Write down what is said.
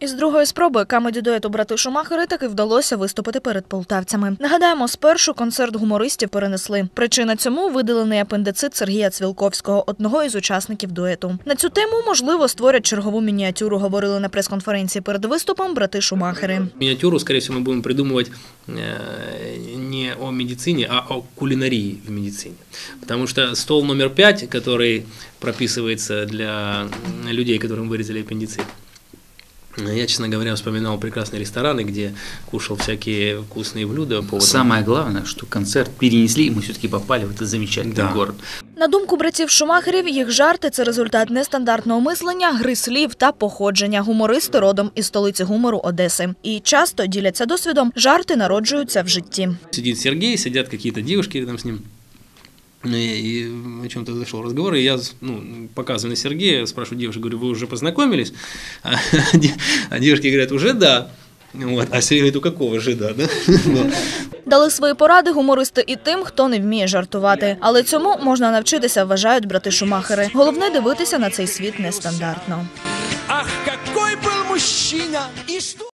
Із другої спроби камеді дуету брати Шумахери таки вдалося виступити перед полтавцями. Нагадаємо, спершу концерт гумористів перенесли. Причина цьому видалений апендицит Сергія Цвілковського, одного із учасників дуету. На цю тему можливо створять чергову мініатюру. Говорили на прес-конференції перед виступом брати Шумахери. Миниатюру, скорее всего, мы будем придумывать э, не о медицине, а о кулинарии в медицине. Потому что стол номер пять, который прописывается для людей, которым вырезали аппендицит, я, честно говоря, вспоминал прекрасные рестораны, где кушал всякие вкусные блюда. по утрам. Самое главное, что концерт перенесли, и мы все-таки попали в этот замечательный Да. город. На думку братів Шумахерів, їх жарти це результат нестандартного мислення, гри слів та походження. Гумористи родом із столиці гумору Одеси. І часто діляться досвідом, жарти народжуються в житті. Сидит Сергей, сидят какие-то девушки рядом с ним. Ну, И, и о чем-то зашел разговор, и я ну, показываю на Сергея, спрашиваю девушек, говорю, вы уже познакомились? А, де- а девушки говорят, уже да. Вот. А Сергей говорит, у какого же да? да? Ну, Дали свої поради гумористи і тим, хто не вміє жартувати. Але цьому можна навчитися, вважають брати Шумахери. Головне дивитися на цей світ нестандартно. Ах, какой был мужчина! И что?